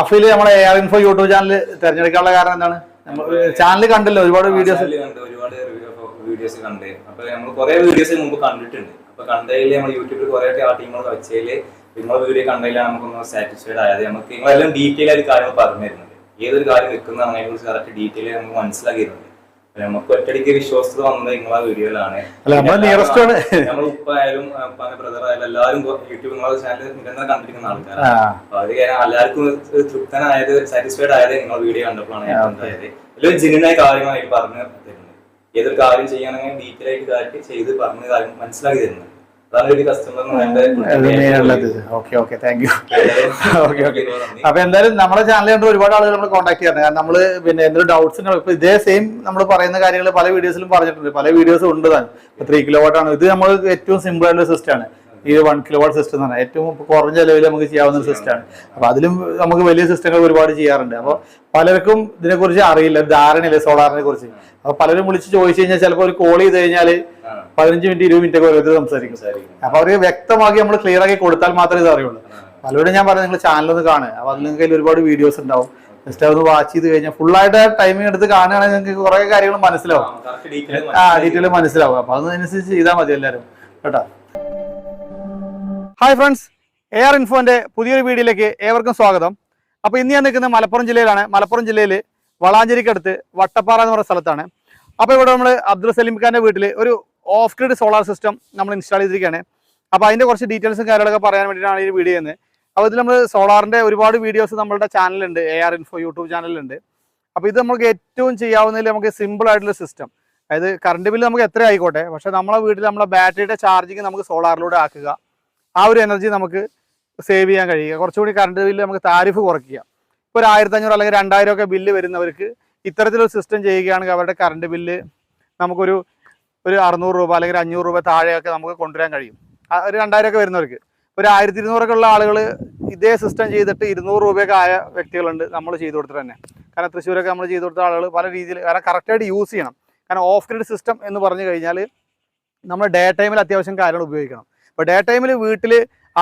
അഫീൽ നമ്മളെ A R info YouTube channel തിരഞ്ഞെടുക്കാനുള്ള കാരണം എന്താണ്? ചാനൽ കണ്ടല്ലോ? ഒരുപാട് വീഡിയോസ് കണ്ട് ഒരുപാട് വീഡിയോസ് കണ്ട്. അപ്പൊ നമ്മൾ കുറെ വീഡിയോസ് മുമ്പ് കണ്ടിട്ടുണ്ട്. അപ്പൊ കണ്ടതിൽ നമ്മൾ യൂട്യൂബിൽ കുറെ ടീമുകൾ വെച്ചതിൽ നിങ്ങളെ വീഡിയോ കണ്ടതിലാണ് നമുക്കൊന്ന് സാറ്റിസ്ഫൈഡ് ആയത്. നമുക്ക് നിങ്ങളെല്ലാം ഡീറ്റെയിൽ ആയിട്ട് കാര്യങ്ങൾ പറഞ്ഞു തരുന്നുണ്ട് ഏതൊരു കാര്യം വെക്കുന്നതാണ് അതിനെ കുറിച്ച് കറക്റ്റ് ഡീറ്റെയിൽ നമുക്ക് മനസ്സിലാക്കിയിട്ടുണ്ട് അപ്പൊ നമുക്ക് ഒറ്റടിക്ക് വിശ്വാസത വന്നത് നിങ്ങളെ വീഡിയോയിലാണ്. നമ്മൾ ഉപ്പായാലും ഉപ്പാന്റെ ബ്രദർ ആയാലും എല്ലാവരും യൂട്യൂബ് നിങ്ങളെ ചാനൽ നിരന്തരം കണ്ടിരിക്കുന്ന ആൾക്കാരാണ്. അപ്പൊ അത് എല്ലാവർക്കും തൃപ്തനായത് സാറ്റിസ്ഫൈഡ് ആയത് നിങ്ങൾ വീഡിയോ കണ്ടപ്പോഴാണ് ഏറ്റവും ഉണ്ടായത് എല്ലാം ജെന്യൂനായ കാര്യങ്ങളാണ് പറഞ്ഞു തരുന്നത്. ഏതൊരു കാര്യം ചെയ്യണമെങ്കിൽ ഡീറ്റെയിൽ ആയിട്ട് കാര്യം ചെയ്ത് പറഞ്ഞ കാര്യം മനസ്സിലാക്കി തരുന്നത്. അതാണ് ഒരു ഉള്ളത്. കസ്റ്റമറിന് okay okay thank you okay okay അപ്പൊ എന്തായാലും നമ്മുടെ ചാനൽ കണ്ട് ഒരുപാട് ആളുകൾ നമ്മൾ കോൺടാക്ട് ചെയ്യാറുണ്ട്. കാരണം നമ്മൾ പിന്നെ എന്തൊരു ഡൗട്ട്സ് ഇപ്പൊ ഇതേ സെയിം നമ്മൾ പറയുന്ന കാര്യങ്ങൾ പല വീഡിയോസിലും പറഞ്ഞിട്ടുണ്ട്. പല വീഡിയോസും ഉണ്ട് താൻ. ഇപ്പൊ ത്രീ കിലോ വാട്ട് ആണ്. ഇത് നമ്മൾ ഏറ്റവും സിമ്പിൾ ആയിട്ടുള്ള സിസ്റ്റം ആണ്. ഈ വൺ കിലോ വാട്ട് സിസ്റ്റം എന്ന് പറഞ്ഞാൽ ഏറ്റവും കുറഞ്ഞ ലെവലിൽ നമുക്ക് ചെയ്യാവുന്ന ഒരു സിസ്റ്റമാണ് അപ്പോൾ അതിലും നമുക്ക് വലിയ സിസ്റ്റങ്ങൾ ഒരുപാട് ചെയ്യാറുണ്ട്. അപ്പോൾ പലർക്കും ഇതിനെക്കുറിച്ച് അറിയില്ല. ധാരണയില്ല സോളാറിനെ കുറിച്ച്. അപ്പോൾ പലരും വിളിച്ച് ചോദിച്ചു കഴിഞ്ഞാൽ ചിലപ്പോൾ ഒരു കോൾ ചെയ്ത് കഴിഞ്ഞാൽ പതിനഞ്ച് മിനിറ്റ് ഇരുപത് മിനിറ്റ് ഒക്കെ ഓരോരുത്തർ സംസാരിക്കും. അപ്പോൾ അവർക്ക് വ്യക്തമാക്കി നമ്മൾ ക്ലിയർ ആക്കി കൊടുത്താൽ മാത്രമേ ഇത് അറിയുള്ളൂ. പലരോടും ഞാൻ പറഞ്ഞു നിങ്ങൾ ചാനലൊന്ന് കാണുക. അപ്പോൾ അതിൽ നിങ്ങൾക്ക് ഒരുപാട് വീഡിയോസ് ഉണ്ടാവും. ജസ്റ്റ് അതൊന്ന് വാച്ച് ചെയ്ത് കഴിഞ്ഞാൽ ഫുള്ളായിട്ട് ആയിട്ട് ടൈമിംഗ് എടുത്ത് കാണുകയാണെങ്കിൽ നിങ്ങൾക്ക് കുറേ കാര്യങ്ങൾ മനസ്സിലാവും. ആ ഡീറ്റെയിൽ മനസ്സിലാവും. അപ്പോൾ അതിനനുസരിച്ച് ചെയ്താൽ മതി എല്ലാവരും. കേട്ടോ? ഹായ് ഫ്രണ്ട്സ് എ ആർ ഇൻഫോന്റെ പുതിയൊരു വീഡിയോയിലേക്ക് ഏവർക്കും സ്വാഗതം. അപ്പോൾ ഇന്ന് ഞാൻ നിൽക്കുന്നത് മലപ്പുറം ജില്ലയിലാണ്. മലപ്പുറം ജില്ലയിൽ വളാഞ്ചേരിക്കടുത്ത് വട്ടപ്പാറ എന്ന് പറയുന്ന സ്ഥലത്താണ്. അപ്പോൾ ഇവിടെ നമ്മൾ അബ്ദുൾ സലീം ഖാന്റെ വീട്ടിൽ ഒരു ഓഫ് ഗ്രിഡ് സോളാർ സിസ്റ്റം നമ്മൾ ഇൻസ്റ്റാൾ ചെയ്തിരിക്കുകയാണ്. അപ്പോൾ അതിന്റെ കുറച്ച് ഡീറ്റെയിൽസും കാര്യങ്ങളൊക്കെ പറയാൻ വേണ്ടിയിട്ടാണ് ഈ വീഡിയോ ചെയ്യുന്നത്. അപ്പോൾ ഇതിൽ നമ്മൾ സോളാറിന്റെ ഒരുപാട് വീഡിയോസ് നമ്മളുടെ ചാനലുണ്ട് എ ആർ ഇൻഫോ യൂട്യൂബ് ചാനലുണ്ട് അപ്പോൾ ഇത് നമുക്ക് ഏറ്റവും ചെയ്യാവുന്നതിൽ നമുക്ക് സിമ്പിൾ ആയിട്ടുള്ള സിസ്റ്റം അതായത് കറണ്ട് ബില്ല് നമുക്ക് എത്ര ആയിക്കോട്ടെ പക്ഷേ നമ്മളെ വീട്ടിൽ നമ്മളെ ബാറ്ററിയുടെ ചാർജിങ് നമുക്ക് സോളാറിലൂടെ ആക്കുക. ആ ഒരു എനർജി നമുക്ക് സേവ് ചെയ്യാൻ കഴിയുക. കുറച്ചുകൂടി കറണ്ട് ബില്ല് നമുക്ക് താരിഫ് കുറയ്ക്കുക. ഇപ്പോൾ ഒരു ആയിരത്തി അഞ്ഞൂറ് അല്ലെങ്കിൽ രണ്ടായിരം ഒക്കെ ബില്ല് വരുന്നവർക്ക് ഇത്തരത്തിലൊരു സിസ്റ്റം ചെയ്യുകയാണെങ്കിൽ അവരുടെ കറണ്ട് ബില്ല് നമുക്കൊരു ഒരു അറുന്നൂറ് രൂപ അല്ലെങ്കിൽ അഞ്ഞൂറ് രൂപ താഴെയൊക്കെ നമുക്ക് കൊണ്ടുവരാൻ കഴിയും. ഒരു രണ്ടായിരം ഒക്കെ വരുന്നവർക്ക്. ഒരു ആയിരത്തി ഇരുന്നൂറൊക്കെ ഉള്ള ആളുകൾ ഇതേ സിസ്റ്റം ചെയ്തിട്ട് ഇരുന്നൂറ് രൂപയൊക്കെ ആയ വ്യക്തികളുണ്ട് നമ്മൾ ചെയ്തു കൊടുത്തിട്ട് തന്നെ. കാരണം തൃശ്ശൂരൊക്കെ നമ്മൾ ചെയ്തു കൊടുത്ത ആളുകൾ പല രീതിയിൽ കാരണം കറക്റ്റായിട്ട് യൂസ് ചെയ്യണം. കാരണം ഓഫ് ഗ്രിഡ് സിസ്റ്റം എന്ന് പറഞ്ഞു കഴിഞ്ഞാൽ നമ്മൾ ഡേ ടൈമിൽ അത്യാവശ്യം കാര്യങ്ങൾ ഉപയോഗിക്കണം. ഇപ്പോൾ ഡേ ടൈമിൽ വീട്ടിൽ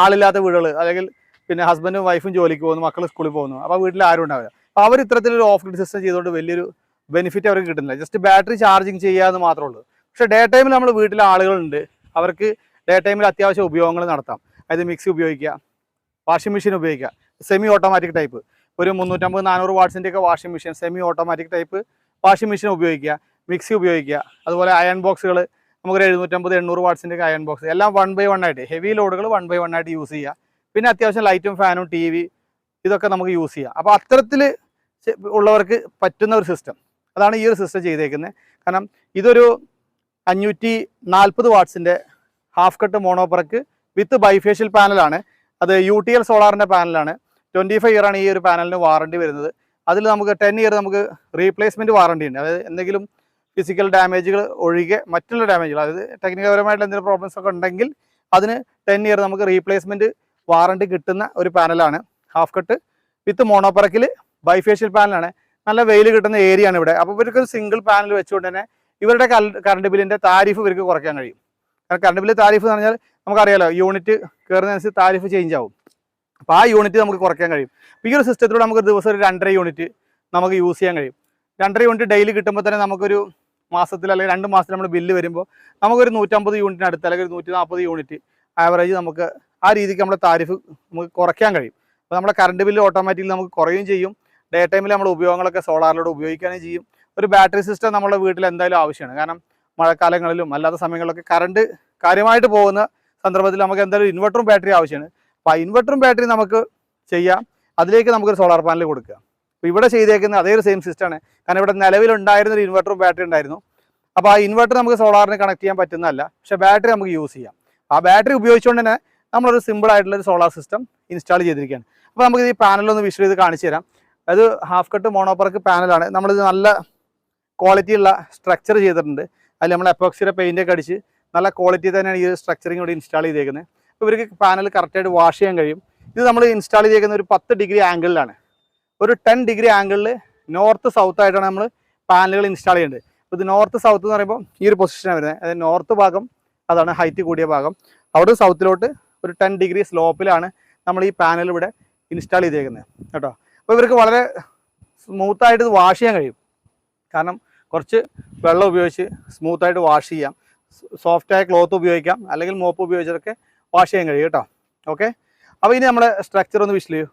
ആളില്ലാത്ത വീടുകൾ അല്ലെങ്കിൽ പിന്നെ ഹസ്ബൻഡും വൈഫും ജോലിക്ക് പോകുന്നു മക്കൾ സ്കൂളിൽ പോകുന്നു. അപ്പോൾ വീട്ടിൽ ആരും ഉണ്ടാവില്ല. അപ്പോൾ അവർ ഇത്തരത്തിലൊരു ഓഫ് ഗ്രിഡ് സിസ്റ്റം ചെയ്തുകൊണ്ട് വലിയൊരു ബെനിഫിറ്റ് അവർക്ക് കിട്ടുന്നില്ല. ജസ്റ്റ് ബാറ്ററി ചാർജിങ് ചെയ്യുക എന്ന് മാത്രമേ ഉള്ളൂ. പക്ഷേ ഡേ ടൈമിൽ നമ്മൾ വീട്ടിൽ ആളുകളുണ്ട്. അവർക്ക് ഡേ ടൈമിൽ അത്യാവശ്യം ഉപയോഗങ്ങൾ നടത്താം. അതായത് മിക്സി ഉപയോഗിക്കുക വാഷിംഗ് മെഷീൻ ഉപയോഗിക്കുക. സെമി ഓട്ടോമാറ്റിക് ടൈപ്പ് ഒരു മുന്നൂറ്റമ്പത് നാനൂറ് വാട്സിന്റെ ഒക്കെ washing machine semi automatic type washing machine ഉപയോഗിക്കുക മിക്സി ഉപയോഗിക്കുക. അതുപോലെ അയൺ ബോക്സുകൾ നമുക്കൊരു എഴുന്നൂറ്റമ്പത് എണ്ണൂറ് വാട്ട്സിന്റെ ഒക്കെ അയൺ ബോക്സ് എല്ലാം വൺ ബൈ വൺ ആയിട്ട്. ഹെവി ലോഡുകൾ വൺ ബൈ വൺ ആയിട്ട് യൂസ് ചെയ്യുക പിന്നെ അത്യാവശ്യം ലൈറ്റും ഫാനും ടി വി ഇതൊക്കെ നമുക്ക് യൂസ് ചെയ്യാം. അപ്പോൾ അത്തരത്തിൽ ഉള്ളവർക്ക് പറ്റുന്ന ഒരു സിസ്റ്റം അതാണ് ഈ ഒരു സിസ്റ്റം ചെയ്തേക്കുന്നത് കാരണം ഇതൊരു അഞ്ഞൂറ്റി നാൽപ്പത് വാട്ട്സിന്റെ half cut monoperc with bifacial പാനലാണ് അത് യു ടി എൽ സോളാറിന്റെ പാനലാണ് ട്വന്റി ഫൈവ് ഇയറാണ് ഈ ഒരു പാനലിന് വാറണ്ടി വരുന്നത്. അതിൽ നമുക്ക് ടെൻ ഇയർ നമുക്ക് റീപ്ലേസ്മെന്റ് വാറണ്ടി ഉണ്ട്. അതായത് എന്തെങ്കിലും ഫിസിക്കൽ ഡാമേജുകൾ ഒഴികെ മറ്റുള്ള ഡാമേജുകൾ അതായത് ടെക്നിക്കൽപരമായിട്ടുള്ള എന്തെങ്കിലും പ്രോബ്ലംസ് ഒക്കെ ഉണ്ടെങ്കിൽ അതിന് ടെൻ ഇയർ നമുക്ക് റീപ്ലേസ്മെന്റ് വാറണ്ടി കിട്ടുന്ന ഒരു പാനലാണ് ഹാഫ് കട്ട് വിത്ത് മോണോപ്പറക്കിൽ ബൈഫേഷ്യൽ പാനലാണ് നല്ല വെയിൽ കിട്ടുന്ന ഏരിയ ആണ് ഇവിടെ. അപ്പോൾ ഇവർക്ക് സിംഗിൾ പാനൽ വെച്ചുകൊണ്ട് തന്നെ ഇവരുടെ കറണ്ട് ബില്ലിന്റെ താരിഫ് ഇവർക്ക് കുറയ്ക്കാൻ കഴിയും. കാരണം കറണ്ട് ബില്ല് താരിഫ് എന്ന് പറഞ്ഞാൽ നമുക്കറിയാലോ യൂണിറ്റ് കയറുന്നതനുസരിച്ച് താരിഫ് ചേഞ്ച് ആവും. അപ്പോൾ ആ യൂണിറ്റ് നമുക്ക് കുറയ്ക്കാൻ കഴിയും. അപ്പോൾ ഈ ഒരു സിസ്റ്റത്തിലൂടെ നമുക്ക് ദിവസം ഒരു രണ്ടര യൂണിറ്റ് നമുക്ക് യൂസ് ചെയ്യാൻ കഴിയും. രണ്ടര യൂണിറ്റ് ഡെയിലി കിട്ടുമ്പോൾ തന്നെ നമുക്കൊരു മാസത്തിൽ അല്ലെങ്കിൽ രണ്ട് മാസത്തിൽ നമ്മൾ ബില്ല് വരുമ്പോൾ നമുക്കൊരു നൂറ്റമ്പത് യൂണിറ്റിന് അടുത്ത് അല്ലെങ്കിൽ ഒരു നൂറ്റി നാൽപ്പത് യൂണിറ്റ് ആവറേജ് നമുക്ക് ആ രീതിക്ക് നമ്മുടെ താരിഫ് നമുക്ക് കുറയ്ക്കാൻ കഴിയും. അപ്പോൾ നമ്മുടെ കറണ്ട് ബില്ല് ഓട്ടോമാറ്റിക്കലി നമുക്ക് കുറയുകയും ചെയ്യും. ഡേ ടൈമിൽ നമ്മൾ ഉപയോഗങ്ങളൊക്കെ സോളാറിലൂടെ ഉപയോഗിക്കുകയും ചെയ്യും. ഒരു ബാറ്ററി സിസ്റ്റം നമ്മുടെ വീട്ടിൽ എന്തായാലും ആവശ്യമാണ്. കാരണം മഴക്കാലങ്ങളിലും അല്ലാത്ത സമയങ്ങളിലൊക്കെ കറണ്ട് കാര്യമായിട്ട് പോകുന്ന സന്ദർഭത്തിൽ നമുക്ക് എന്തായാലും ഇൻവെർട്ടറും ബാറ്ററി ആവശ്യമാണ്. അപ്പോൾ ആ ഇൻവെർട്ടറും ബാറ്ററി നമുക്ക് ചെയ്യാം. അതിലേക്ക് നമുക്കൊരു സോളാർ പാനൽ കൊടുക്കുക. അപ്പോൾ ഇവിടെ ചെയ്തേക്കുന്ന അതേ ഒരു സെയിം സിസ്റ്റമാണ് കാരണം ഇവിടെ നിലവിലുണ്ടായിരുന്ന ഒരു ഇൻവെർട്ടറും ബാറ്ററി ഉണ്ടായിരുന്നു. അപ്പോൾ ആ ഇൻവെർട്ടർ നമുക്ക് സോളാറിന് കണക്ട് ചെയ്യാൻ പറ്റുന്നതല്ല. പക്ഷേ ബാറ്ററി നമുക്ക് യൂസ് ചെയ്യാം. ആ ബാറ്ററി ഉപയോഗിച്ചുകൊണ്ട് തന്നെ നമ്മളൊരു സിമ്പിൾ ആയിട്ടുള്ള ഒരു സോളാർ സിസ്റ്റം ഇൻസ്റ്റാൾ ചെയ്തിരിക്കുകയാണ്. അപ്പോൾ നമുക്ക് ഈ പാനലൊന്ന് വിഷ്വൽ ചെയ്ത് കാണിച്ചു തരാം. അത് ഹാഫ് കട്ട് മോണോപ്പർക്ക് പാനലാണ് നമ്മളിത് നല്ല ക്വാളിറ്റി ഉള്ള സ്ട്രക്ചർ ചെയ്തിട്ടുണ്ട്. അതിൽ നമ്മൾ എപ്പോക്സിയുടെ പെയിന്റൊക്കെ അടിച്ച് നല്ല ക്വാളിറ്റി തന്നെയാണ് ഈ സ്ട്രക്ചറിങ് കൂടി ഇൻസ്റ്റാൾ ചെയ്തേക്കുന്നത്. ഇവർക്ക് പാനൽ കറക്റ്റായിട്ട് വാഷ് ചെയ്യാൻ കഴിയും. ഇത് നമ്മൾ ഇൻസ്റ്റാൾ ചെയ്തേക്കുന്ന ഒരു പത്ത് ഡിഗ്രി ആംഗിളിലാണ് ഒരു ടെൻ ഡിഗ്രി ആംഗിളിൽ നോർത്ത് സൗത്ത് ആയിട്ടാണ് നമ്മൾ പാനലുകൾ ഇൻസ്റ്റാൾ ചെയ്യേണ്ടത്. അപ്പോൾ ഇത് നോർത്ത് സൗത്ത് എന്ന് പറയുമ്പോൾ ഈ ഒരു പൊസിഷനാണ് വരുന്നത്. അതായത് നോർത്ത് ഭാഗം അതാണ് ഹൈറ്റ് കൂടിയ ഭാഗം. അവിടെ സൗത്തിലോട്ട് ഒരു ടെൻ ഡിഗ്രി സ്ലോപ്പിലാണ് നമ്മൾ ഈ പാനൽ ഇവിടെ ഇൻസ്റ്റാൾ ചെയ്തേക്കുന്നത്. കേട്ടോ? അപ്പോൾ ഇവർക്ക് വളരെ സ്മൂത്തായിട്ട് ഇത് വാഷ് ചെയ്യാൻ കഴിയും. കാരണം കുറച്ച് വെള്ളം ഉപയോഗിച്ച് സ്മൂത്തായിട്ട് വാഷ് ചെയ്യാം. സോഫ്റ്റായ ക്ലോത്ത് ഉപയോഗിക്കാം. അല്ലെങ്കിൽ മോപ്പ് ഉപയോഗിച്ചതൊക്കെ വാഷ് ചെയ്യാൻ കഴിയും. കേട്ടോ? ഓക്കെ? അപ്പോൾ ഇനി നമ്മുടെ സ്ട്രക്ചർ ഒന്ന് ചെയ്യൂ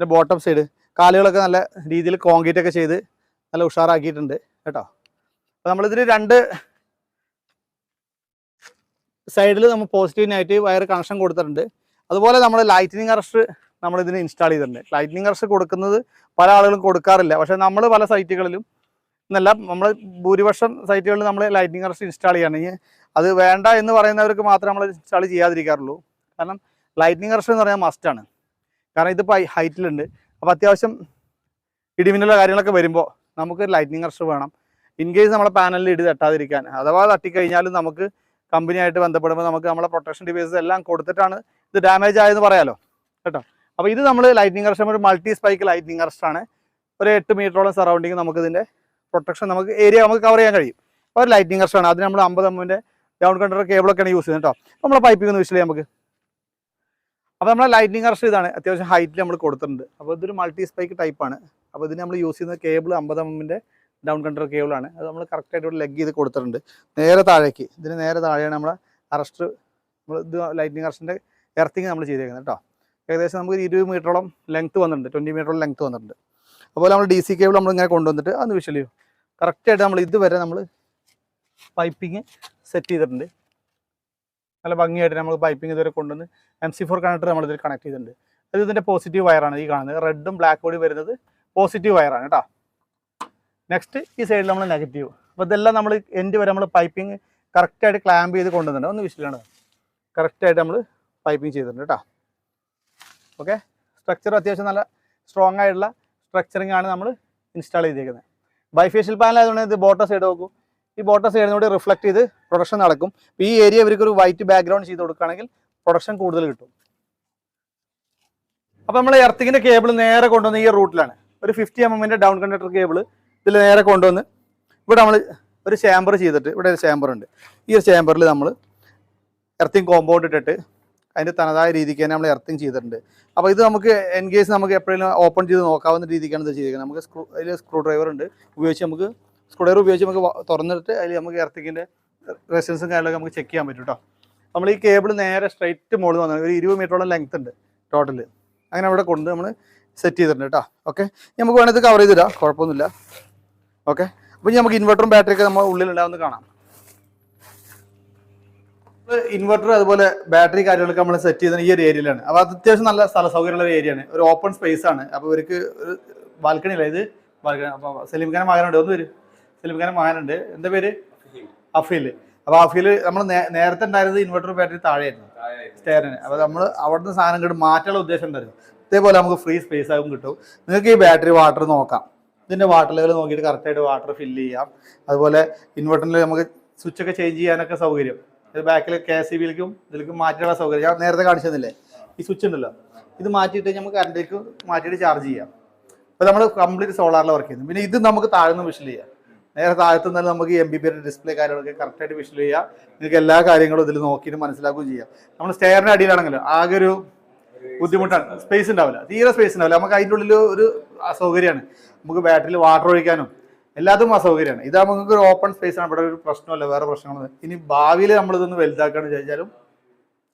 ഇതിന്റെ ബോട്ടം സൈഡ് കാലുകളൊക്കെ നല്ല രീതിയിൽ കോൺക്രീറ്റ് ഒക്കെ ചെയ്ത് നല്ല ഉഷാറാക്കിയിട്ടുണ്ട് കേട്ടോ. അപ്പോൾ നമ്മളിതിൽ രണ്ട് സൈഡിൽ നമ്മൾ പോസിറ്റീവ് നെഗറ്റീവ് വയർ കണക്ഷൻ കൊടുത്തിട്ടുണ്ട്. അതുപോലെ നമ്മൾ ലൈറ്റനിങ് അറസ്റ്റ് നമ്മളിതിന് ഇൻസ്റ്റാൾ ചെയ്തിട്ടുണ്ട്. ലൈറ്റനിങ് അറസ്റ്റ് കൊടുക്കുന്നത് പല ആളുകളും കൊടുക്കാറില്ല. പക്ഷേ നമ്മൾ പല സൈറ്റുകളിലും എന്നല്ല നമ്മൾ ഭൂരിപക്ഷം സൈറ്റുകളിൽ നമ്മൾ ലൈറ്റനിങ് അറസ്റ്റ് ഇൻസ്റ്റാൾ ചെയ്യുകയാണെങ്കിൽ അത് വേണ്ട എന്ന് പറയുന്നവർക്ക് മാത്രമേ നമ്മൾ ഇൻസ്റ്റാൾ ചെയ്യാതിരിക്കാറുള്ളൂ. കാരണം ലൈറ്റനിങ് അറസ്റ്റ് എന്ന് പറഞ്ഞാൽ മസ്റ്റാണ് കാരണം ഇതിപ്പോൾ ഹൈറ്റിലുണ്ട്. അപ്പോൾ അത്യാവശ്യം ഇടിമിന്നലോ കാര്യങ്ങളൊക്കെ വരുമ്പോൾ നമുക്ക് ലൈറ്റിനിങ് കർഷർ വേണം. ഇൻ കേസ് നമ്മളെ പാനലിൽ ഇടി തട്ടാതിരിക്കാൻ. അഥവാ തട്ടിക്കഴിഞ്ഞാലും നമുക്ക് കമ്പനിയായിട്ട് ബന്ധപ്പെടുമ്പോൾ നമുക്ക് നമ്മളെ പ്രൊട്ടക്ഷൻ ഡിവൈസസ് എല്ലാം കൊടുത്തിട്ടാണ് ഇത് ഡാമേജ് ആയെന്ന് പറയാലോ. കേട്ടോ? അപ്പോൾ ഇത് നമ്മൾ ലൈറ്റിനിങ് അറസ്റ്റ് ഒരു മൾട്ടി സ്പൈക്ക് ലൈറ്റിനിങ് കർഷറാണ് ഒരു എട്ട് മീറ്ററോളം സറൗണ്ടിങ് നമുക്ക് ഇതിന്റെ പ്രൊട്ടക്ഷൻ നമുക്ക് ഏരിയ നമുക്ക് കവർ ചെയ്യാൻ കഴിയും. അപ്പോൾ ഒരു അറസ്റ്റ് ആണ്. അതിന് നമ്മൾ അമ്പത് എമ്മിന്റെ ഡൗൺ കണ്ടർ കേബിളൊക്കെയാണ് യൂസ് ചെയ്യുന്നത് കേട്ടോ. നമ്മളെ പൈപ്പിംഗ് ഒന്ന് വിശ്വസിക്കാം നമുക്ക്. അപ്പോൾ നമ്മളെ ലൈറ്റിംഗ് അറസ്റ്റ് ഇതാണ്. അത്യാവശ്യം ഹൈറ്റിൽ നമ്മൾ കൊടുത്തിട്ടുണ്ട്. അപ്പോൾ ഇതൊരു മൾട്ടി സ്പൈക്ക് ടൈപ്പാണ് അപ്പോൾ ഇതിന് നമ്മൾ യൂസ് ചെയ്യുന്ന കേബിൾ അമ്പത് എമ്മിന്റെ ഡൗൺ കണ്ടർ കേബിളാണ് അത് നമ്മൾ കറക്റ്റായിട്ട് ഇവിടെ ലെഗ് ചെയ്ത് കൊടുത്തിട്ടുണ്ട്. നേരെ താഴേക്ക്. ഇതിന് നേരെ താഴെയാണ് നമ്മളെ അറസ്റ്റ് നമ്മൾ ഇത് ലൈറ്റിംഗ് അറസ്റ്റിന്റെ എർത്തിങ് നമ്മൾ ചെയ്തേക്കുന്നത് കേട്ടോ ഏകദേശം നമുക്ക് ഇരുപത് മീറ്ററോളം ലെങ്ത് വന്നിട്ടുണ്ട്. ട്വന്റി മീറ്ററോളം ലെങ്ത് വന്നിട്ടുണ്ട്. അതുപോലെ നമ്മൾ ഡി സി കേബിൾ നമ്മൾ ഇങ്ങനെ കൊണ്ടുവന്നിട്ട് വിഷൽ ചെയ്യും. കറക്റ്റായിട്ട് നമ്മൾ ഇതുവരെ നമ്മൾ പൈപ്പിങ് സെറ്റ് ചെയ്തിട്ടുണ്ട്. നല്ല ഭംഗിയായിട്ട് നമ്മൾ പൈപ്പിംഗ് ഇതുവരെ കൊണ്ടുവന്ന് എം സി ഫോർ കണക്ടർ നമ്മൾ ഇതിൽ കണക്ട് ചെയ്തിട്ടുണ്ട്. അത് ഇതിന്റെ പോസിറ്റീവ് വയറാണ് ഈ കാണുന്നത്. റെഡും ബ്ലാക്ക് കൂടി വരുന്നത് പോസിറ്റീവ് വയറാണ് കേട്ടോ. നെക്സ്റ്റ് ഈ സൈഡിൽ നമ്മൾ നെഗറ്റീവ് അപ്പോൾ ഇതെല്ലാം നമ്മൾ എൻഡ് വരെ നമ്മൾ പൈപ്പിംഗ് കറക്റ്റായിട്ട് ക്ലാമ്പ് ചെയ്ത് കൊണ്ടുവന്നിട്ടുണ്ട്. ഒന്ന് വിശ്വസിക്കണം കറക്റ്റായിട്ട് നമ്മൾ പൈപ്പിംഗ് ചെയ്തിട്ടുണ്ട് കേട്ടോ. ഓക്കെ സ്ട്രക്ചർ അത്യാവശ്യം നല്ല സ്ട്രോങ് ആയിട്ടുള്ള സ്ട്രക്ചറിങ് ആണ് നമ്മൾ ഇൻസ്റ്റാൾ ചെയ്തേക്കുന്നത്. ബൈഫേഷ്യൽ പാനൽ ആയതുകൊണ്ട് ഇത് ബോട്ടം സൈഡ് നോക്കൂ. ഈ ബോട്ടം സൈഡിനോട് റിഫ്ലക്ട് ചെയ്ത് പ്രൊഡക്ഷൻ നടക്കും. ഈ ഏരിയ ഇവർക്ക് ഒരു വൈറ്റ് ബാക്ക്ഗ്രൗണ്ട് ചെയ്ത് കൊടുക്കുകയാണെങ്കിൽ പ്രൊഡക്ഷൻ കൂടുതൽ കിട്ടും. അപ്പോൾ നമ്മൾ എർത്തിങ്ങിന്റെ കേബിൾ നേരെ കൊണ്ടുവന്ന് ഈ റൂട്ടിലാണ് ഒരു ഫിഫ്റ്റി എം എമ്മിന്റെ ഡൗൺ കണ്ടക്ടർ കേബിൾ ഇതിൽ നേരെ കൊണ്ടുവന്ന് ഇവിടെ നമ്മൾ ഒരു ചേമ്പർ ചെയ്തിട്ട് ഇവിടെ ഒരു ചേമ്പർ ഉണ്ട്. ഈ ഒരു ചേമ്പറിൽ നമ്മൾ എർത്തിങ് കോമ്പൗണ്ട് ഇട്ടിട്ട് അതിന്റെ തനതായ രീതിക്ക് തന്നെ നമ്മൾ എർത്തിങ് ചെയ്തിട്ടുണ്ട്. അപ്പോൾ ഇത് നമുക്ക് എൻ കേസ് നമുക്ക് എപ്പോഴെങ്കിലും ഓപ്പൺ ചെയ്ത് നോക്കാവുന്ന രീതിക്കാണ് ഇത് ചെയ്തിരിക്കുന്നത്. നമുക്ക് സ്ക്രൂ അതിൽ സ്ക്രൂ ഡ്രൈവർ ഉണ്ട്. ഉപയോഗിച്ച് നമുക്ക് സ്ക്രൂ ഡ്രൈവർ ഉപയോഗിച്ച് നമുക്ക് തുറന്നിട്ട് അതിൽ നമുക്ക് എർത്തിങ്ങിന്റെ റെസിസ്റ്റൻസും കാര്യങ്ങളൊക്കെ നമുക്ക് ചെക്ക് ചെയ്യാൻ പറ്റും കേട്ടോ നമ്മൾ ഈ കേബിൾ നേരെ സ്ട്രൈറ്റ് മോൾ വന്നാൽ ഒരു ഇരുപത് മീറ്ററോളം ലെങ്ത് ഉണ്ട് ടോട്ടൽ അങ്ങനെ അവിടെ കൊണ്ട് നമ്മൾ സെറ്റ് ചെയ്തിട്ടുണ്ട് കേട്ടോ ഓക്കെ നമുക്ക് വേണമെങ്കിൽ കവർ ചെയ്ത് തരാം കുഴപ്പമൊന്നുമില്ല. ഓക്കെ അപ്പോൾ നമുക്ക് ഇൻവെർട്ടറും ബാറ്ററിയൊക്കെ നമ്മൾ ഉള്ളിലുണ്ടാവുന്ന കാണാം. ഇൻവെർട്ടർ അതുപോലെ ബാറ്ററി കാര്യങ്ങളൊക്കെ നമ്മൾ സെറ്റ് ചെയ്ത ഈ ഒരു ഏരിയയിലാണ് അപ്പോൾ അത് അത്യാവശ്യം നല്ല സ്ഥല സൗകര്യമുള്ള ഒരു ഏരിയയാണ് ഒരു ഓപ്പൺ സ്പേസ് ആണ്. അപ്പോൾ ഇവർക്ക് ഒരു ബാൽക്കണി അല്ല ഇത് ബാൽക്കണി അപ്പോൾ സെലിമിക്കാനും മകനുണ്ട്? ഒന്ന് വരും. സലീംഖാൻ മകനുണ്ട് എന്താ പേര്? അഫീൽ. അപ്പൊ അഫീൽ നമ്മൾ നേരത്തെ ഉണ്ടായിരുന്നത് ഇൻവെർട്ടർ ബാറ്ററി താഴെയായിരുന്നു. സ്റ്റെയറിന്. അപ്പൊ നമ്മൾ അവിടുന്ന് സാധനം കിട്ടും മാറ്റാനുള്ള ഉദ്ദേശം ഉണ്ടായിരുന്നു ഇതേപോലെ നമുക്ക് ഫ്രീ സ്പേസ് ആകും കിട്ടും. നിങ്ങൾക്ക് ഈ ബാറ്ററി വാട്ടർ നോക്കാം. ഇതിന്റെ വാട്ടർ ലെവൽ നോക്കിയിട്ട് കറക്റ്റായിട്ട് വാട്ടർ ഫില്ല് ചെയ്യാം. അതുപോലെ ഇൻവെർട്ടറിൽ നമുക്ക് സ്വിച്ച് ഒക്കെ ചേഞ്ച് ചെയ്യാനൊക്കെ സൗകര്യം. ഇത് ബാക്കിൽ കെ സി ബിയിലേക്കും ഇതിലേക്കും മാറ്റാനുള്ള സൗകര്യം. ഞാൻ നേരത്തെ കാണിച്ചു തന്നില്ലേ ഈ സ്വിച്ച് ഉണ്ടല്ലോ. ഇത് മാറ്റിയിട്ട് നമുക്ക് കറണ്ടിലേക്ക് മാറ്റിയിട്ട് ചാർജ് ചെയ്യാം. അപ്പോൾ നമ്മൾ കംപ്ലീറ്റ് സോളാറിൽ വർക്ക് ചെയ്യുന്നു. പിന്നെ ഇത് നമുക്ക് താഴ്ന്ന് വിഷൽ ചെയ്യാം. നേരെ താഴത്ത് നിന്നാൽ നമുക്ക് എം ബി പിയുടെ ഡിസ്പ്ലേ കാര്യങ്ങളൊക്കെ കറക്റ്റായിട്ട് വിഷൽ ചെയ്യാം. നിങ്ങൾക്ക് എല്ലാ കാര്യങ്ങളും ഇതിൽ നോക്കിയിട്ട് മനസ്സിലാക്കുകയും ചെയ്യാം. നമ്മൾ സ്റ്റെയറിന്റെ അടിയിലാണെങ്കിലും ആകെ ഒരു ബുദ്ധിമുട്ടാണ്. സ്പേസ് ഉണ്ടാവില്ല. തീരെ സ്പേസ് ഉണ്ടാവില്ല. നമുക്ക് അതിന്റെ ഉള്ളിൽ ഒരു അസൗകര്യമാണ്. നമുക്ക് ബാറ്ററിയിൽ വാട്ടർ ഒഴിക്കാനും എല്ലാതും അസൗകര്യമാണ്. ഇതാ നമുക്ക് ഒരു ഓപ്പൺ സ്പേസ് ആണ്. ഇവിടെ ഒരു പ്രശ്നമല്ല വേറെ പ്രശ്നങ്ങളൊന്നും ഇനി ഭാവിയിൽ നമ്മളിതൊന്ന് വലുതാക്കുകയാണെന്ന് വലുതാക്കുകയാണ് ചോദിച്ചാലും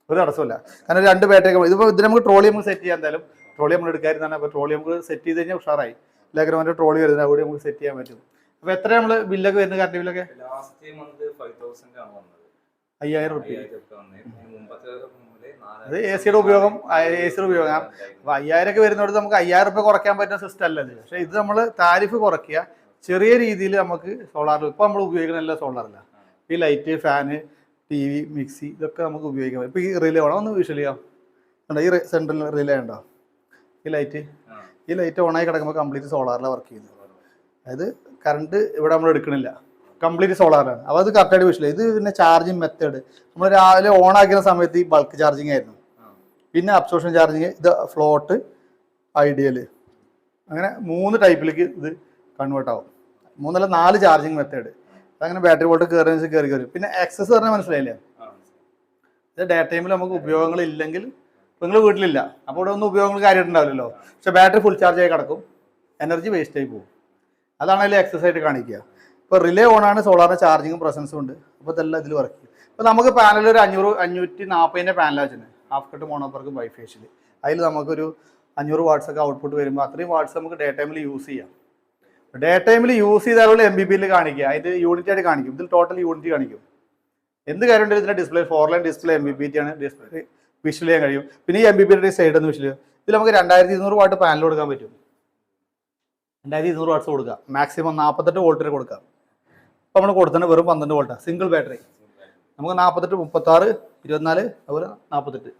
ഒരു തടസ്സമില്ല കാരണം രണ്ട് ബാറ്ററി ഇതിപ്പോൾ ഇതിന് നമുക്ക് ട്രോളി നമുക്ക് സെറ്റ് ചെയ്യാൻ എന്തായാലും. ട്രോളി നമ്മൾ എടുക്കാതിരുന്നാണ് അപ്പോൾ ട്രോളി നമുക്ക് സെറ്റ് ചെയ്ത് കഴിഞ്ഞാൽ ഉഷാറായി. ലേഖനം ട്രോളി വരുന്നത് അവിടെ നമുക്ക് സെറ്റ് ചെയ്യാൻ പറ്റും. അപ്പോൾ എത്ര നമ്മൾ ബില്ലൊക്കെ വരുന്നത് കറണ്ട് ബില്ലൊക്കെ ലാസ്റ്റ് മന്ത് ഫൈവ് തൗസൻഡ് ആണ് വന്നത്. അയ്യായിരം റുപ്യ. അത് എ സിയുടെ ഉപയോഗം എ സിയുടെ ഉപയോഗം. അപ്പൊ അയ്യായിരം ഒക്കെ വരുന്നിടത്ത് നമുക്ക് അയ്യായിരം റുപ്യ കുറയ്ക്കാൻ പറ്റുന്ന സിസ്റ്റം അല്ല പക്ഷെ ഇത് നമ്മൾ താരിഫ് കുറയ്ക്കുക. ചെറിയ രീതിയിൽ നമുക്ക് സോളാർ ഇപ്പൊ നമ്മൾ ഉപയോഗിക്കുന്ന എല്ലാ സോളാറില്ല ഈ light fan T V mixie ഇതൊക്കെ നമുക്ക് ഉപയോഗിക്കാം. ഇപ്പൊ ഈ റിലേ വേണം ഒന്ന് വിഷ്വൽ ചെയ്യാം. ഈ സെൻട്രൽ റിലേ ഉണ്ടോ? ഈ ലൈറ്റ് ഈ ലൈറ്റ് ഓണായി കിടക്കുമ്പോൾ കംപ്ലീറ്റ് സോളാറിലാണ് വർക്ക് ചെയ്യുന്നത്. അതായത് കറണ്ട് ഇവിടെ നമ്മൾ എടുക്കണില്ല. കംപ്ലീറ്റ് സോളാറാണ് അപ്പോൾ അത് കറക്റ്റായിട്ട് വിഷയം ഇത് പിന്നെ ചാർജിങ് മെത്തേഡ് നമ്മൾ രാവിലെ ഓൺ ആക്കുന്ന സമയത്ത് ഈ ബൾക്ക് ചാർജിങ് ആയിരുന്നു. പിന്നെ അബ്സോർഷൻ ചാർജിങ് ഇത് ഫ്ലോട്ട് ഐഡിയൽ അങ്ങനെ മൂന്ന് ടൈപ്പിലേക്ക് ഇത് കൺവേർട്ട് ആവും. മൂന്നല്ല നാല് ചാർജിങ് മെത്തേഡ് അങ്ങനെ ബാറ്ററി വോൾട്ട് കയറി കയറി കയറി പിന്നെ എക്സസ് പറഞ്ഞാൽ മനസ്സിലായില്ലേ? ഇത് ഡേ ടൈമിൽ നമുക്ക് ഉപയോഗങ്ങൾ ഇല്ലെങ്കിൽ നിങ്ങൾ വീട്ടിലില്ല. അപ്പോൾ ഇവിടെ ഒന്നും ഉപയോഗങ്ങൾ കാര്യമായിട്ടുണ്ടാവില്ലല്ലോ പക്ഷെ ബാറ്ററി ഫുൾ ചാർജ് ആയി കിടക്കും. എനർജി വേസ്റ്റ് ആയി പോകും. അതാണ് അതിൽ എക്സസ് ആയിട്ട് കാണിക്കുക. ഇപ്പോൾ റിലേ ഓൺ ആണ് സോളാറിന്റെ ചാർജിങ്ങും പ്രസൻസും ഉണ്ട്. അപ്പോൾ ഇതെല്ലാം ഇതിൽ വർക്ക് ചെയ്യും. ഇപ്പോൾ നമുക്ക് പാനൽ ഒരു അഞ്ഞൂറ് അഞ്ഞൂറ്റി നാൽപ്പതിന്റെ പാനലാണ് വെച്ചിട്ടുണ്ട് ഹാഫ് കട്ട് മോണോപ്പർക്കും ബൈഫേഷ്യൽ അതിൽ നമുക്കൊരു അഞ്ഞൂറ് വാട്സ് ഒക്കെ ഔട്ട്പുട്ട് വരുമ്പോൾ അത്രയും വാട്സ് നമുക്ക് ഡേ ടൈമിൽ യൂസ് ചെയ്യാം. ഡേ ടൈമിൽ യൂസ് ചെയ്താലുള്ള എം ബി പിയിൽ കാണിക്കുക. അതിന്റെ യൂണിറ്റ് ആയിട്ട് കാണിക്കും. ഇതിൽ ടോട്ടൽ യൂണിറ്റ് കാണിക്കും. എന്ത് കാര്യം ഇതിന്റെ display four line display M B P ആണ് ഡിസ്പ്ലേ വിഷ്വൽ ചെയ്യാൻ കഴിയും. പിന്നെ ഈ എം ബി പിയുടെ സൈഡ് ഒന്ന് വിഷ്വൽ ഇതിൽ നമുക്ക് രണ്ടായിരത്തി ഇരുന്നൂറ് വാട്ട് പാനൽ കൊടുക്കാൻ പറ്റും. രണ്ടായിരത്തി ഇരുന്നൂറ് വാട്ട്സ് കൊടുക്കുക. മാക്സിമം നാൽപ്പത്തെട്ട് വോൾട്ട് കൊടുക്കുക. കൊടുക്കാം അപ്പോൾ നമ്മൾ കൊടുത്തത് വെറും പന്ത്രണ്ട് വോൾട്ടാണ് സിംഗിൾ ബാറ്ററി നമുക്ക് നാൽപ്പത്തെട്ട് മുപ്പത്താറ് ഇരുപത്തിനാല് അതുപോലെ നാൽപ്പത്തെട്ട്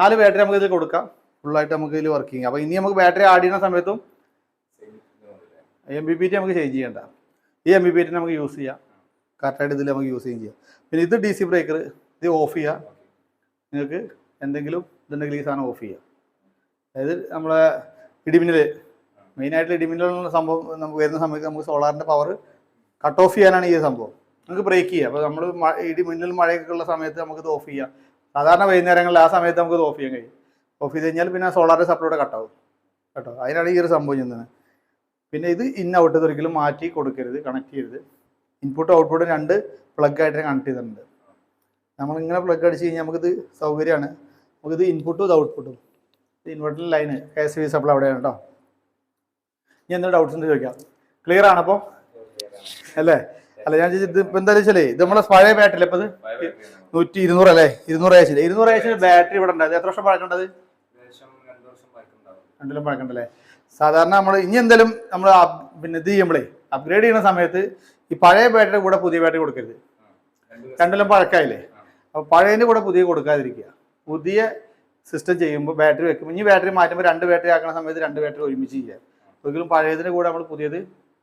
നാല് ബാറ്ററി നമുക്ക് ഇതിൽ കൊടുക്കാം. ഫുള്ളായിട്ട് നമുക്ക് ഇതിൽ വർക്ക് ചെയ്യാം. അപ്പോൾ ഇനി നമുക്ക് ബാറ്ററി ആഡ് ചെയ്യുന്ന സമയത്തും എം ബി പി ടി നമുക്ക് ചേഞ്ച് ചെയ്യേണ്ട. ഈ എം ബി പി ടി നമുക്ക് യൂസ് ചെയ്യാം. കറക്റ്റായിട്ട് ഇതിൽ നമുക്ക് യൂസ് ചെയ്യാം. പിന്നെ ഇത് ഡി സി ബ്രേക്കർ ഇത് ഓഫ് ചെയ്യുക. നിങ്ങൾക്ക് എന്തെങ്കിലും ഇതുണ്ടെങ്കിൽ ഈ സാധനം ഓഫ് ചെയ്യുക. അതായത് നമ്മളെ ഇടിമിന്നൽ മെയിനായിട്ട് എന്നുള്ള സംഭവം നമുക്ക് വരുന്ന സമയത്ത് നമുക്ക് സോളാറിന്റെ പവർ കട്ട് ഓഫ് ചെയ്യാനാണ് ഈ സംഭവം. നമുക്ക് ബ്രേക്ക് ചെയ്യാം. അപ്പോൾ നമ്മൾ ഇടിമിന്നൽ മഴയൊക്കെ ഉള്ള സമയത്ത് ഇത് ഓഫ് ചെയ്യാം. സാധാരണ വൈകുന്നേരങ്ങളിൽ ആ സമയത്ത് നമുക്ക് ഇത് ഓഫ് ചെയ്യാൻ കഴിയും. ഓഫ് ചെയ്ത് കഴിഞ്ഞാൽ പിന്നെ സോളാറിന്റെ സപ്ലൈയുടെ കട്ടാവും കേട്ടോ? അതിനാണ് ഈ ഒരു സംഭവം ചെയ്യുന്നത്. പിന്നെ ഇത് ഇൻ ഔട്ട് ഒരിക്കലും മാറ്റി കൊടുക്കരുത് കണക്ട് ചെയ്യരുത്. ഇൻപുട്ട് ഔട്ട്പുട്ട് രണ്ട് പ്ലഗ് ആയിട്ട് കണക്ട് ചെയ്തിട്ടുണ്ട്. നമ്മൾ ഇങ്ങനെ പ്ലഗ് അടിച്ച് കഴിഞ്ഞാൽ നമുക്കിത് സൗകര്യമാണ്. നമുക്കിത് ഇൻപുട്ടും ഇത് ഔട്ട്പുട്ടും inverter line K S V supply അവിടെയാണ് കേട്ടോ. ഇനി എന്തെങ്കിലും ഡൗട്ട്സ് ഉണ്ട് ചോദിക്കാം. ക്ലിയർ ആണപ്പോൾ അല്ലേ? അല്ല ഞാൻ ചോദിച്ചത് ഇപ്പം എന്താ വെച്ചാലേ ഇത് നമ്മളെ പഴയ ബാറ്ററി അല്ലേ ഇത്? നൂറ്റി ഇരുന്നൂറ് അല്ലേ? ഇരുന്നൂറ് ആഴ്ച ഇരുന്നൂറ് ആഴ്ച ബാറ്ററി ഇവിടെ ഉണ്ടായത് എത്ര വർഷം പഴക്കമുണ്ടാവും രണ്ടിലും പഴക്കണ്ടല്ലേ സാധാരണ നമ്മൾ ഇനി എന്തെങ്കിലും നമ്മൾ പിന്നെ ഇത് ചെയ്യുമ്പോഴേ അപ്ഗ്രേഡ് ചെയ്യുന്ന സമയത്ത് ഈ പഴയ ബാറ്ററി കൂടെ പുതിയ ബാറ്ററി കൊടുക്കരുത്. രണ്ടിലും പഴക്കമായില്ലേ അപ്പോൾ പഴയതിന്റെ കൂടെ പുതിയ കൊടുക്കാതിരിക്കുക. പുതിയ സിസ്റ്റം ചെയ്യുമ്പോൾ ബാറ്ററി വെക്കുമ്പോൾ ഇനി ബാറ്ററി മാറ്റുമ്പോൾ രണ്ട് ബാറ്ററി ആക്കുന്ന സമയത്ത് രണ്ട് ബാറ്ററി ഒരുമിച്ച് ചെയ്യുക. ഒരിക്കലും പഴയതിന് കൂടെ നമ്മൾ പുതിയത്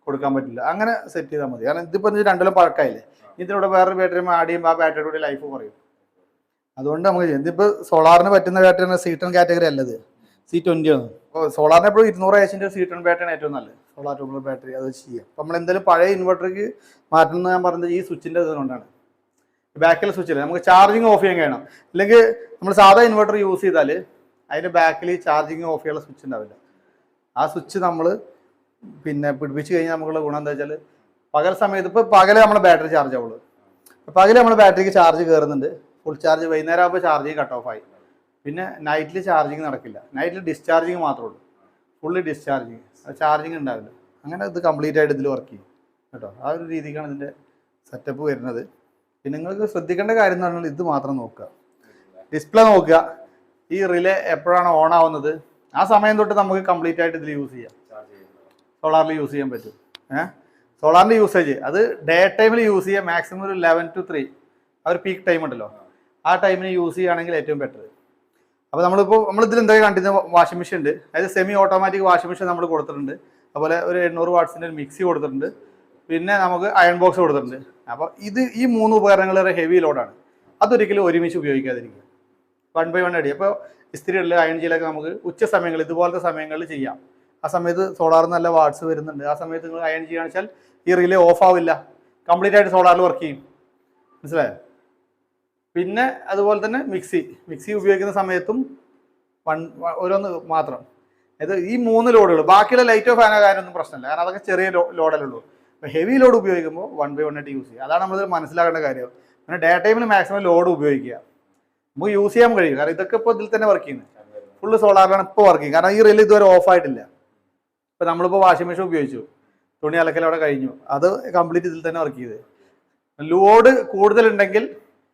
കൊടുക്കാൻ പറ്റില്ല. അങ്ങനെ സെറ്റ് ചെയ്താൽ മതി. കാരണം ഇതിപ്പോൾ ഇത് രണ്ടിലും പഴക്കമായില്ലേ ഇതിലൂടെ വേറൊരു ബാറ്ററി ആഡ് ചെയ്യുമ്പോൾ ആ ബാറ്ററിയുടെ കൂടി ലൈഫ് കുറയും. അതുകൊണ്ട് നമുക്ക്. ഇതിപ്പോൾ സോളാറിന് പറ്റുന്ന ബാറ്ററി സി ടെൻ കാറ്റഗറി അല്ലത്. സി ട്വന്റി ആണ്. അപ്പോൾ സോളാറിന് എപ്പോഴും ഇരുന്നൂറ് ഏച്ചിന്റെ സി ടെൻ ബാറ്ററിയാണ് ഏറ്റവും നല്ലത്. സോളാർ ടൂബിൾ ബാറ്ററി അത് ചെയ്യാം. അപ്പോൾ നമ്മൾ എന്തായാലും പഴയ ഇൻവെർട്ടർക്ക് മാറ്റുന്നത് ഞാൻ പറഞ്ഞത് ഈ സ്വിച്ചിന്റെ ഇതുകൊണ്ടാണ് ബാക്കിൽ സ്വിച്ചിൽ നമുക്ക് ചാർജിങ് ഓഫ് ചെയ്യാൻ കഴിയണം. അല്ലെങ്കിൽ നമ്മൾ സാധാ ഇൻവെർട്ടർ യൂസ് ചെയ്താൽ അതിന്റെ ബാക്കിൽ ചാർജിങ് ഓഫ് ചെയ്യാനുള്ള സ്വിച്ച് ഉണ്ടാവില്ല. ആ സ്വിച്ച് നമ്മൾ പിന്നെ പിടിപ്പിച്ച് കഴിഞ്ഞാൽ നമുക്കുള്ള ഗുണം എന്താ വെച്ചാൽ പകൽ സമയത്ത് ഇപ്പോൾ പകലെ നമ്മൾ ബാറ്ററി ചാർജ് ആവുള്ളൂ. പകൽ നമ്മുടെ ബാറ്ററിക്ക് ചാർജ് കയറുന്നുണ്ട് ഫുൾ ചാർജ് വൈകുന്നേരം ആകുമ്പോൾ ചാർജിങ് കട്ട് ഓഫ് ആയി. പിന്നെ നൈറ്റിൽ ചാർജിങ് നടക്കില്ല. നൈറ്റിൽ ഡിസ്ചാർജിങ് മാത്രമേ ഉള്ളൂ. ഫുള്ളി ഡിസ്ചാർജിങ് ചാർജിങ് ഉണ്ടാവില്ല. അങ്ങനെ ഇത് കംപ്ലീറ്റ് ആയിട്ട് ഇതിൽ വർക്ക് ചെയ്യും. കേട്ടോ? ആ ഒരു രീതിക്കാണ് ഇതിന്റെ സെറ്റപ്പ് വരുന്നത്. പിന്നെ നിങ്ങൾക്ക് ശ്രദ്ധിക്കേണ്ട കാര്യം എന്ന് പറഞ്ഞാൽ ഇത് മാത്രം നോക്കുക. ഡിസ്പ്ലേ നോക്കുക. ഈ റിലേ എപ്പോഴാണ് ഓൺ ആവുന്നത്? ആ സമയം തൊട്ട് നമുക്ക് കംപ്ലീറ്റ് ആയിട്ട് ഇതിൽ യൂസ് ചെയ്യാം. സോളാറിൽ യൂസ് ചെയ്യാൻ പറ്റും. ഏഹ്? സോളാറിന്റെ യൂസേജ് അത് ഡേ ടൈമിൽ യൂസ് ചെയ്യാം. മാക്സിമം ഒരു ലെവൻ ടു ത്രീ ആ ഒരു പീക്ക് ടൈം ഉണ്ടല്ലോ. ആ ടൈമിന് യൂസ് ചെയ്യുകയാണെങ്കിൽ ഏറ്റവും ബെറ്റർ അപ്പോൾ നമ്മളിപ്പോൾ നമ്മളിതിൽ എന്തൊക്കെ കണ്ടിരുന്ന? വാഷിംഗ് മെഷീൻ ഉണ്ട്. അതായത് സെമി ഓട്ടോമാറ്റിക് വാഷിംഗ് മെഷീൻ നമ്മൾ കൊടുത്തിട്ടുണ്ട്. അതുപോലെ ഒരു എണ്ണൂറ് വാട്ട്സിന്റെ ഒരു മിക്സി കൊടുത്തിട്ടുണ്ട്. പിന്നെ നമുക്ക് അയൺ ബോക്സ് കൊടുത്തിട്ടുണ്ട്. അപ്പോൾ ഇത് ഈ മൂന്ന് ഉപകരണങ്ങൾ ഹെവി ലോഡാണ് അതൊരിക്കലും ഒരുമിച്ച് ഉപയോഗിക്കാതിരിക്കുക. വൺ ബൈ വൺ അടി. അപ്പോൾ ഇസ്തിരികളിൽ അയൺ ചെയ്യലൊക്കെ നമുക്ക് ഉച്ച സമയങ്ങളിൽ ഇതുപോലത്തെ സമയങ്ങളിൽ ചെയ്യാം. ആ സമയത്ത് സോളാർ നല്ല വാട്സ് വരുന്നുണ്ട്. ആ സമയത്ത് നിങ്ങൾ അയൺ ചെയ്യുകയാണെന്ന് വെച്ചാൽ ഈ റിലേ ഓഫ് ആവില്ല. കംപ്ലീറ്റ് ആയിട്ട് സോളാറിൽ വർക്ക് ചെയ്യും. മനസ്സിലായോ? പിന്നെ അതുപോലെ തന്നെ മിക്സി. മിക്സി ഉപയോഗിക്കുന്ന സമയത്തും വൺ ഓരോന്ന് മാത്രം. അതായത് ഈ മൂന്ന് ലോഡുകൾ ബാക്കിയുള്ള ലൈറ്റോ ഫാനോ കാര്യമൊന്നും പ്രശ്നമില്ല. കാരണം അതൊക്കെ ചെറിയ ലോഡല്ലേ ഉള്ളൂ. അപ്പോൾ ഹെവി ലോഡ് ഉപയോഗിക്കുമ്പോൾ വൺ ബൈ വൺ ആയിട്ട് യൂസ് ചെയ്യുക അതാണ് നമ്മൾ മനസ്സിലാക്കേണ്ട കാര്യം. പിന്നെ ഡേ ടൈമിൽ മാക്സിമം ലോഡ് ഉപയോഗിക്കുക. നമുക്ക് യൂസ് ചെയ്യാൻ കഴിയും. കാരണം ഇതൊക്കെ ഇപ്പോൾ ഇതിൽ തന്നെ വർക്ക് ചെയ്യുന്നത് ഫുള്ള് സോളാറിലാണ് ഇപ്പോൾ വർക്ക് ചെയ്യുന്നത് കാരണം ഈ റെയിൽ ഇതുവരെ ഓഫ് ആയിട്ടില്ല. ഇപ്പോൾ നമ്മളിപ്പോൾ വാഷിംഗ് മെഷീൻ ഉപയോഗിച്ചു. തുണി അലക്കൽ അവിടെ കഴിഞ്ഞു. അത് കംപ്ലീറ്റ് ഇതിൽ തന്നെ വർക്ക് ചെയ്ത്. ലോഡ് കൂടുതലുണ്ടെങ്കിൽ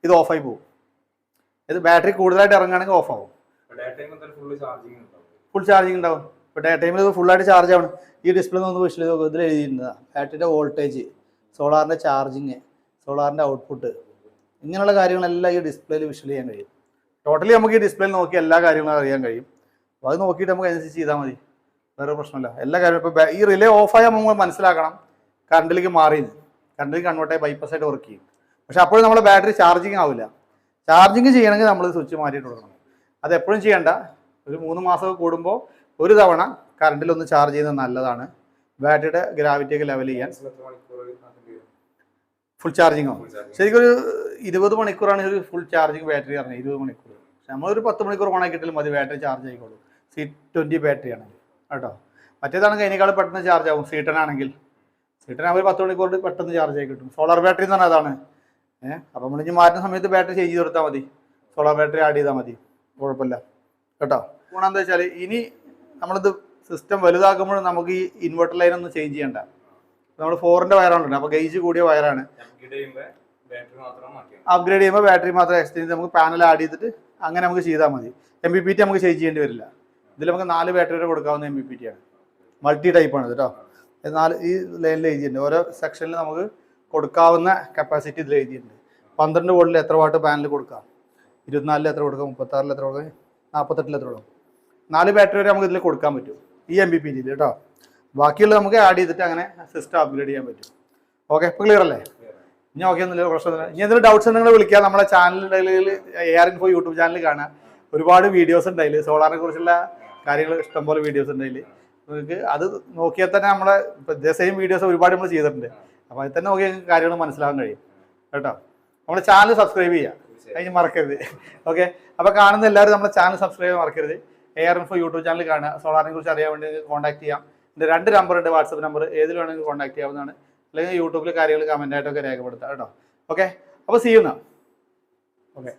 ഇത് ഓഫായി പോകും. ഇത് ബാറ്ററി കൂടുതലായിട്ട് ഇറങ്ങുകയാണെങ്കിൽ ഓഫ് ആവും. ഫുൾ ചാർജിങ് ഉണ്ടാവും. ഇപ്പോൾ ഡേ ടൈമിൽ ഇത് ഫുള്ളായിട്ട് ചാർജ് ആവണം. ഈ ഡിസ്പ്ലേ ഒന്ന് വിഷയം ഇതിൽ എഴുതിയിരുന്നതാണ് ബാറ്ററിയുടെ വോൾട്ടേജ് സോളാറിന്റെ ചാർജിങ് സോളാറിന്റെ ഔട്ട്പുട്ട് ഇങ്ങനെയുള്ള കാര്യങ്ങളെല്ലാം ഈ ഡിസ്പ്ലേയിൽ വിഷ്വൽ ചെയ്യാൻ കഴിയും. ടോട്ടലി നമുക്ക് ഈ ഡിസ്പ്ലേയിൽ നോക്കി എല്ലാ കാര്യങ്ങളും അറിയാൻ കഴിയും. അപ്പോൾ അത് നോക്കിയിട്ട് നമുക്ക് അതിനനുസരിച്ച് ചെയ്താൽ മതി. വേറെ പ്രശ്നമില്ല. എല്ലാ കാര്യവും ഇപ്പോൾ ഈ റിലേ ഓഫായാൽ നമ്മൾ മനസ്സിലാക്കണം. കറണ്ടിലേക്ക് മാറിയത് കറണ്ടിലേക്ക് കൺവേർട്ടായി ആയിട്ട് വർക്ക് ചെയ്യും. പക്ഷെ അപ്പോഴും നമ്മുടെ ബാറ്ററി ചാർജിങ് ആവില്ല. ചാർജിങ് ചെയ്യണമെങ്കിൽ നമ്മൾ സ്വിച്ച് മാറ്റിയിട്ട് കൊടുക്കണം. അത് എപ്പോഴും ചെയ്യേണ്ട. ഒരു മൂന്ന് മാസം കൂടുമ്പോൾ ഒരു തവണ കറണ്ടിലൊന്ന് ചാർജ് ചെയ്യുന്നത് നല്ലതാണ്. ബാറ്ററിയുടെ ഗ്രാവിറ്റിയൊക്കെ ലെവൽ ചെയ്യാൻ എത്ര മണിക്കൂർ ആക്കേണ്ടി വരും? ഫുൾ ചാർജിങ് ആവും. Full ശരിക്കും ഒരു ഇരുപത് മണിക്കൂറാണ് ഒരു ഫുൾ ചാർജിങ് ബാറ്ററി പറഞ്ഞത് ഇരുപത് മണിക്കൂർ. നമ്മളൊരു പത്ത് മണിക്കൂർ ഓണാക്കിയിട്ടാലും മതി ബാറ്ററി ചാർജ് ആയിക്കോളൂ. സി ട്വന്റി ബാറ്ററി ആണെങ്കിൽ കേട്ടോ? മറ്റേതാണെങ്കിൽ അതിനേക്കാൾ പെട്ടെന്ന് ചാർജ് ആവും സി ടെൻ ആണെങ്കിൽ. സി ടെൻ ആകുമ്പോൾ പത്ത് മണിക്കൂർ പെട്ടെന്ന് ചാർജ് ആയി കിട്ടും. സോളാർ ബാറ്ററി എന്ന് പറഞ്ഞാൽ അതാണ്. ഏഹ് അപ്പം നമ്മൾ ഇനി മാറ്റുന്ന സമയത്ത് ബാറ്ററി ചേഞ്ച് ചെയ്ത് കൊടുത്താൽ മതി. സോളാർ ബാറ്ററി ആഡ് ചെയ്താൽ മതി. കുഴപ്പമില്ല. കേട്ടോ? ഗുണം എന്താ വെച്ചാൽ ഇനി നമ്മളിത് സിസ്റ്റം വലുതാക്കുമ്പോഴും നമുക്ക് ഈ ഇൻവെർട്ടർ ലൈൻ ഒന്നും ചേഞ്ച് ചെയ്യണ്ട. നമ്മൾ ഫോറിന്റെ വയറാണ് അപ്പോൾ ഗേജ് കൂടിയ വയറാണ്. അപ്ഗ്രേഡ് ചെയ്യുമ്പോൾ ബാറ്ററി മാത്രം എക്സ്ചേഞ്ച് നമുക്ക് പാനൽ ആഡ് ചെയ്തിട്ട് അങ്ങനെ നമുക്ക് ചെയ്താൽ മതി. എം ബി പി ടി നമുക്ക് ചേഞ്ച് ചെയ്യേണ്ടി വരില്ല. ഇതിൽ നമുക്ക് നാല് ബാറ്ററി വരെ കൊടുക്കാവുന്ന എം ബി പി ടി ആണ്. മൾട്ടി ടൈപ്പ് ആണ് കേട്ടോ. നാല് ഈ ലൈനിൽ എഴുതിയിട്ടുണ്ട്. ഓരോ സെക്ഷനിൽ നമുക്ക് കൊടുക്കാവുന്ന കപ്പാസിറ്റി ഇതിൽ എഴുതിയിട്ടുണ്ട്. പന്ത്രണ്ട് വോൾട്ടിൽ എത്ര വാട്ട് പാനൽ കൊടുക്കാം? ഇരുപത്തിനാലിൽ എത്ര കൊടുക്കാം? മുപ്പത്താറിൽ എത്ര കൊടുക്കാം? നാൽപ്പത്തെട്ടിൽ എത്ര കൊടുക്കാം? നാല് ബാറ്ററി വരെ നമുക്ക് ഇതിൽ കൊടുക്കാൻ പറ്റും. ഈ എം ബി പി ടിയിൽ കേട്ടോ. ബാക്കിയുള്ള നമുക്ക് ആഡ് ചെയ്തിട്ട് അങ്ങനെ സിസ്റ്റം അപ്ഗ്രേഡ് ചെയ്യാൻ പറ്റും. ഓക്കെ ക്ലിയർ അല്ലേ? ഇനി ഓക്കെ ഒന്നുമില്ല പ്രശ്നമൊന്നുമില്ല. ഇനി എന്തെങ്കിലും ഡൗട്ട്സ് ഉണ്ടെങ്കിൽ വിളിക്കുക. നമ്മുടെ ചാനലിൽ A R info YouTube channel കാണാം ഒരുപാട് വീഡിയോസ് ഉണ്ട് അതിൽ സോളാറിനെ കുറിച്ചുള്ള കാര്യങ്ങൾ ഇഷ്ടംപോലെ വീഡിയോസ് ഉണ്ട് നിങ്ങൾക്ക് അത് നോക്കിയാൽ തന്നെ നമ്മളെ ഇതേ സെയിം വീഡിയോസ് ഒരുപാട് നമ്മൾ ചെയ്തിട്ടുണ്ട്. അപ്പോൾ അതിൽ തന്നെ നോക്കിയാൽ കാര്യങ്ങൾ മനസ്സിലാക്കാൻ കഴിയും. കേട്ടോ? നമ്മുടെ ചാനൽ സബ്സ്ക്രൈബ് ചെയ്യുക. അതിന് മറക്കരുത്. ഓക്കെ അപ്പോൾ കാണുന്ന എല്ലാവരും നമ്മുടെ ചാനൽ സബ്സ്ക്രൈബ് മറക്കരുത്. A R info YouTube channel കാണുക. സോളാറിനെ കുറിച്ച് അറിയാൻ വേണ്ടി കോൺടാക്ട് ചെയ്യാം. രണ്ട് നമ്പർ ഉണ്ട് വാട്സപ്പ് നമ്പർ ഏതിൽ വേണമെങ്കിൽ കോൺടാക്ട് ചെയ്യാവുന്നതാണ്. അല്ലെങ്കിൽ യൂട്യൂബിൽ കാര്യങ്ങൾ കമന്റ് ആയിട്ടൊക്കെ രേഖപ്പെടുത്താം കേട്ടോ. ഓക്കെ അപ്പോൾ സീ യു ഓക്കെ